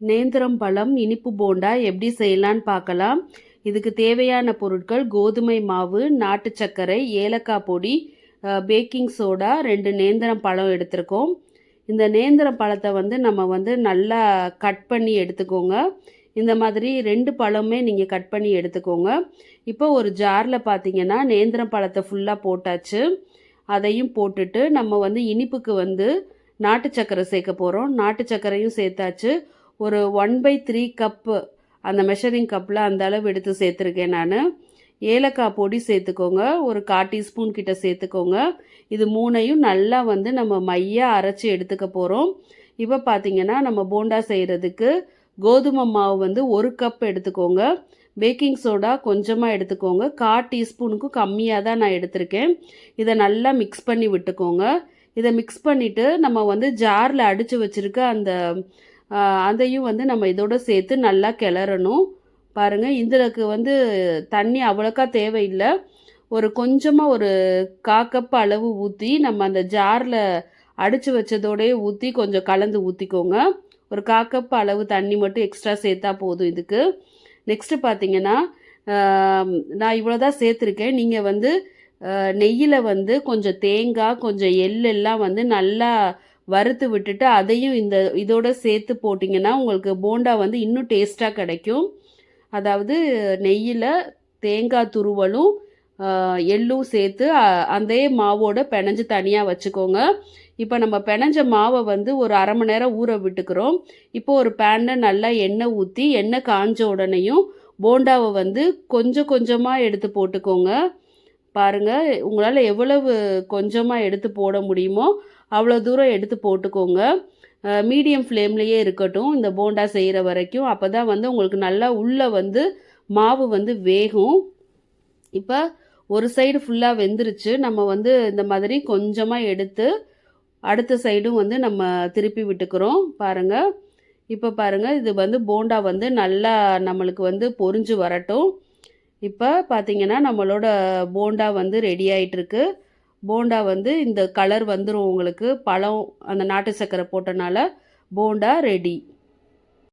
நேந்திரம் பழம் இனிப்பு போண்டா எப்படி செய்யலான்னு பார்க்கலாம். இதுக்கு தேவையான பொருட்கள் கோதுமை மாவு நாட்டு சர்க்கரை ஏலக்காய் பொடி பேக்கிங் சோடா ரெண்டு நேந்திரம் பழம் எடுத்திருக்கோம். இந்த நேந்திரம் பழத்தை வந்து நம்ம வந்து நல்லா கட் பண்ணி எடுத்துக்கோங்க. இந்த மாதிரி ரெண்டு பழமே நீங்கள் கட் பண்ணி எடுத்துக்கோங்க. இப்போ ஒரு ஜாரில் பார்த்தீங்கன்னா நேந்திரம் பழத்தை ஃபுல்லாக போட்டாச்சு. அதையும் போட்டுட்டு நம்ம வந்து இனிப்புக்கு வந்து நாட்டு சர்க்கரை சேர்க்க போகிறோம் நாட்டு சர்க்கரையும் சேர்த்தாச்சு. ஒரு ஒன் பை த்ரீ கப்பு அந்த மெஷரிங் கப்பில் அந்த அளவு எடுத்து சேர்த்துருக்கேன் நான். ஏலக்காய் பொடி சேர்த்துக்கோங்க. ஒரு கால் டீஸ்பூன் கிட்ட சேர்த்துக்கோங்க. இது மூணையும் நல்லா வந்து நம்ம மையாக அரைச்சி எடுத்துக்க போகிறோம் இப்போ பார்த்தீங்கன்னா நம்ம போண்டா செய்கிறதுக்கு கோதுமை மாவு வந்து ஒரு கப் எடுத்துக்கோங்க. பேக்கிங் சோடா கொஞ்சமாக எடுத்துக்கோங்க. கால் டீஸ்பூனுக்கும் கம்மியாக தான் நான் எடுத்திருக்கேன். இதை நல்லா மிக்ஸ் பண்ணி விட்டுக்கோங்க. இதை மிக்ஸ் பண்ணிவிட்டு நம்ம வந்து ஜாரில் அடித்து வச்சுருக்க அந்த அதையும் வந்து நம்ம இதோட சேர்த்து நல்லா கிளறணும். பாருங்கள் இதுக்கு வந்து தண்ணி அவ்வளோக்கா தேவையில்லை. ஒரு கொஞ்சமாக ஒரு கா கப் அளவு ஊற்றி நம்ம அந்த ஜாரில் அடித்து வச்சதோடயே ஊற்றி கொஞ்சம் கலந்து ஊற்றிக்கோங்க ஒரு கா கப் அளவு தண்ணி மட்டும் எக்ஸ்ட்ரா சேர்த்தா போதும் இதுக்கு. நெக்ஸ்ட்டு பார்த்தீங்கன்னா நான் இவ்வளோ தான் சேர்த்துருக்கேன். நீங்கள் வந்து நெய்யில் வந்து கொஞ்சம் தேங்காய் கொஞ்சம் எள் எல்லாம் வந்து நல்லா வறுத்து விட்டுட்டு அதையும் இந்த இதோட சேர்த்து போட்டிங்கன்னா உங்களுக்கு போண்டா வந்து இன்னும் டேஸ்ட்டாக கிடைக்கும். அதாவது நெய்யில் தேங்காய் துருவலும் எள்ளும் சேர்த்து அதே மாவோட பிணைஞ்சு தனியாக வச்சுக்கோங்க. இப்போ நம்ம பிணைஞ்ச மாவை வந்து ஒரு அரை மணி நேரம் ஊற விட்டுக்கிறோம். இப்போ ஒரு பேனில் நல்லா எண்ணெய் ஊற்றி எண்ணெய் காஞ்ச உடனேயும் போண்டாவை வந்து கொஞ்சம் கொஞ்சமாக எடுத்து போட்டுக்கோங்க. பாருங்கள் உங்களால் எவ்வளவு கொஞ்சமாக எடுத்து போட முடியுமோ அவ்வளோ தூரம் எடுத்து போட்டுக்கோங்க. மீடியம் ஃப்ளேம்லேயே இருக்கட்டும் இந்த போண்டா செய்கிற வரைக்கும். அப்போ தான் வந்து உங்களுக்கு நல்லா உள்ளே வந்து மாவு வந்து வேகும். இப்போ ஒரு சைடு ஃபுல்லாக வெந்துருச்சு. நம்ம வந்து இந்த மாதிரி கொஞ்சமாக எடுத்து அடுத்த சைடும் வந்து நம்ம திருப்பி விட்டுக்கிறோம். பாருங்கள் இப்போ பாருங்கள் இது வந்து போண்டா வந்து நல்லா நம்மளுக்கு வந்து பொரிஞ்சு வரட்டும். இப்போ பார்த்தீங்கன்னா நம்மளோட போண்டா வந்து ரெடி ஆகிட்டுருக்கு போண்டா வந்து இந்த கலர் வந்துடும் உங்களுக்கு. பழம் அந்த நாட்டு சர்க்கரை போட்டனால போண்டா ரெடி